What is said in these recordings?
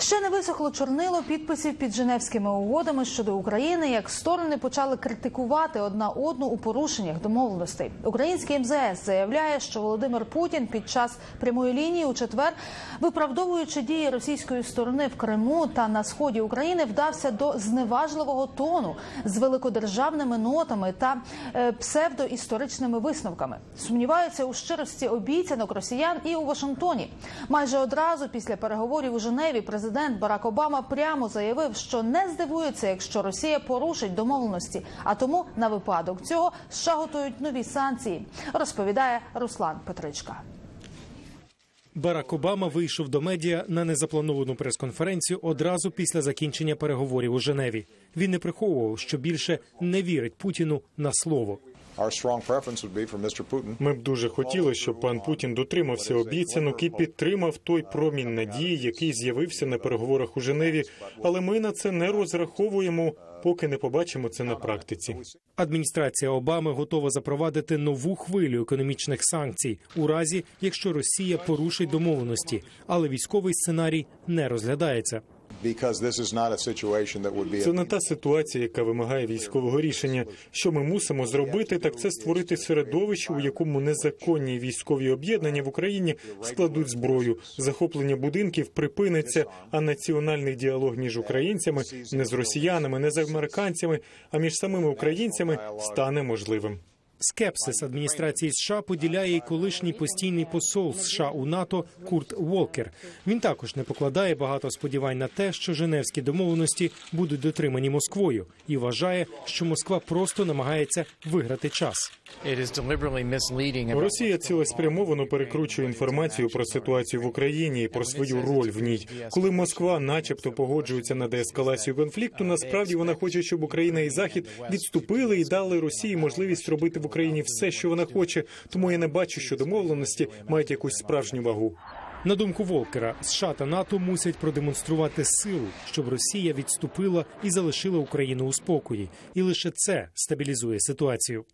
Ще не висохло чорнило підписів під Женевськими угодами щодо України, як сторони почали критикувати одна одну у порушеннях домовленостей. Український МЗС заявляє, що Володимир Путін під час прямої лінії у четвер, виправдовуючи дії російської сторони в Криму та на сході України, вдався до зневажливого тону з великодержавними нотами та е, псевдоісторичними висновками. Сумніваються у щирості обіцянок росіян і у Вашингтоні. Майже одразу після переговорів у Женеві президент Барак Обама прямо заявив, що не здивується, якщо Росія порушить домовленості. А тому на випадок цього США готують нові санкції, розповідає Руслан Петричка. Барак Обама вийшов до медіа на незаплановану прес-конференцію одразу після закінчення переговорів у Женеві. Він не приховував, що більше не вірить Путіну на слово. Our strong preference would be for Mr. Putin Ми б дуже хотіли, щоб пан Путін дотримався обіцянок і підтримав той промінь надії, який з'явився на переговорах у Женеві. Але ми на це не розраховуємо, поки не побачимо це на практиці. Адміністрація Обами готова запровадити нову хвилю економічних санкцій у разі, якщо Росія порушить домовленості, але військовий сценарій не розглядається. Це не та ситуація, яка вимагає військового рішення. Що ми мусимо зробити, так це створити середовище, у якому незаконні військові об'єднання в Україні складуть зброю, захоплення будинків припиниться, а національний діалог між українцями не з росіянами, не з американцями, а між самими українцями стане можливим. Скепсис адміністрації США поділяє і колишній постійний посол США у НАТО Курт Волкер. Він також не покладає багато сподівань на те, що Женевські домовленості будуть дотримані Москвою, і вважає, що Москва просто намагається виграти час. Росія цілеспрямовано перекручує інформацію про ситуацію в Україні і про свою роль в ній. Коли Москва, начебто, погоджується на деескалацію конфлікту, насправді вона хоче, щоб Україна і Захід відступили і дали Росії можливість робити в Україні все, що вона хоче. Тому я не бачу, що домовленості мають якусь справжню вагу. На думку Волкера, США та НАТО мусять продемонструвати силу, щоб Росія відступила і залишила Україну у спокої, і лише це стабілізує ситуацію.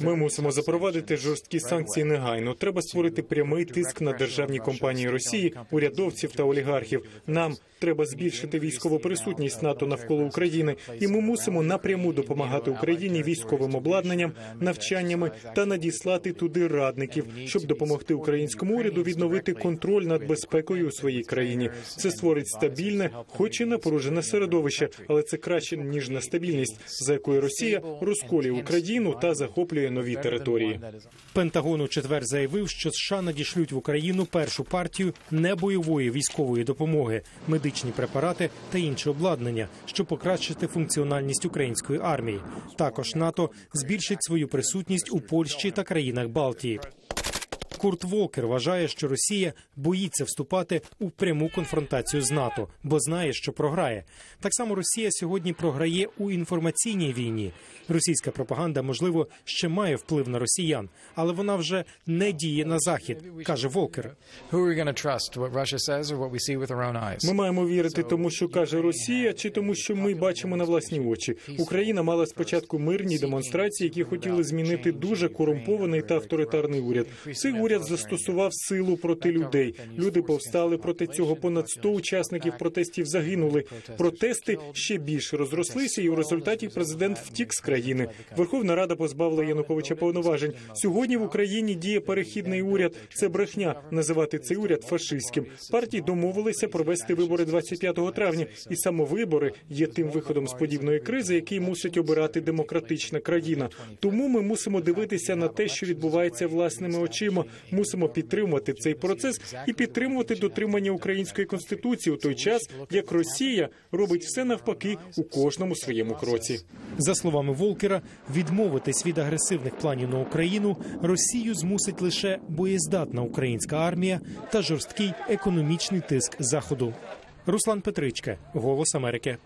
Ми мусимо запровадити жорсткі санкції негайно. Треба створити прямий тиск на державні компанії Росії, урядовців та олігархів. Нам треба збільшити військову присутність НАТО навколо України, і ми мусимо напряму допомагати Україні військовим обладнанням, навчаннями та надіслати туди радників, щоб допомогти українському уряду відновити контроль над безпекою у своїй країні. Це створить стабільне, хоч і напружене середовище, але це краще ніж нестабільність, за якою Росія розколює Україну та захоплює нові території. Пентагон у четвер заявив, що США надішлють в Україну першу партію небойової військової допомоги, медичні препарати та інше обладнання, щоб покращити функціональність української армії. Також НАТО збільшить свою присутність у Польщі та країнах Балтії. Курт Волкер вважає, що Росія боїться вступати у пряму конфронтацію з НАТО, бо знає, що програє. Так само Росія сьогодні програє у інформаційній війні. Російська пропаганда, можливо, ще має вплив на росіян, але вона вже не діє на захід, каже Волкер. Ми маємо вірити тому, що каже Росія, чи тому, що ми бачимо на власні очі. Україна мала спочатку мирні демонстрації, які хотіли змінити дуже корумпований та авторитарний уряд. Цей уряд застосував силу проти людей. Люди повстали проти цього. Понад 100 учасників протестів загинули. Протести ще більше розрослися, і у результаті президент втік з країни. Верховна Рада позбавила Януковича повноважень. Сьогодні в Україні діє перехідний уряд. Це брехня називати цей уряд фашистським. Партії домовилися провести вибори 25 травня, і самовибори є тим виходом з подібної кризи, який мусить обирати демократична країна. Тому ми мусимо дивитися на те, що відбувається власними очима. Мусимо підтримувати цей процес і підтримувати дотримання української конституції у той час, як Росія робить все навпаки у кожному своєму кроці. За словами Волкера, відмовитись від агресивних планів на Україну Росію змусить лише боєздатна українська армія та жорсткий економічний тиск заходу. Руслан Петричка, Голос Америки.